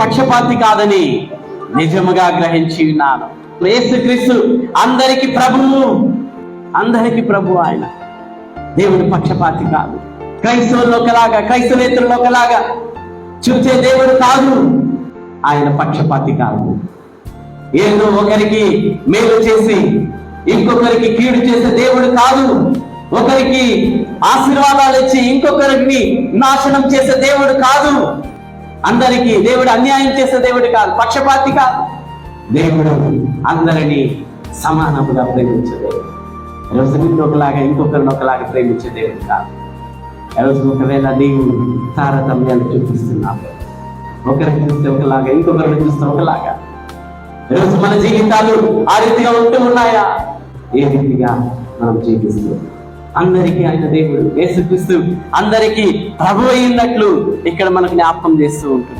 పక్షపాతి కాదని నిజముగా గ్రహించి ఉన్నాను. యేసుక్రీస్తు అందరికి ప్రభువు. అందరికి ప్రభు ఆయన. దేవుడు పక్షపాతి కాదు. క్రైస్తవుల్లో ఒకలాగా క్రైస్తవేతరులు ఒకలాగా చూసే దేవుడు కాదు. ఆయన పక్షపాతి కాదు. ఏదో ఒకరికి మేలు చేసి ఇంకొకరికి కీడు చేసే దేవుడు కాదు. ఒకరికి ఆశీర్వాదాలు ఇచ్చి ఇంకొకరికి నాశనం చేసే దేవుడు కాదు. అందరికీ దేవుడు అన్యాయం చేసే దేవుడు కాదు పక్షపాతి కాదు. దేవుడు అందరినీ సమానముగా ప్రేమించే దేవుడు. రోజు నిన్ను ఒకలాగా ఇంకొకరిని ఒకలాగా ప్రేమించే దేవుడు కాదు. రోజు ఒకవేళ నీవు తారతమ్యాన్ని చూపిస్తున్నావు ఒకరిని చూస్తే ఒకలాగా ఇంకొకరిని చూస్తే ఒకలాగా. ఈరోజు మన జీవితాలు ఆ రీతిగా ఉంటూ ఉన్నాయా? ఏ రీతిగా మనం జీవిస్తున్నాం? అందరికీ ఆయన దేవుడు యేసుక్రీస్తు అందరికీ ప్రభు అయినట్లు ఇక్కడ మనకు జ్ఞాపకం చేస్తూ ఉంటుంది.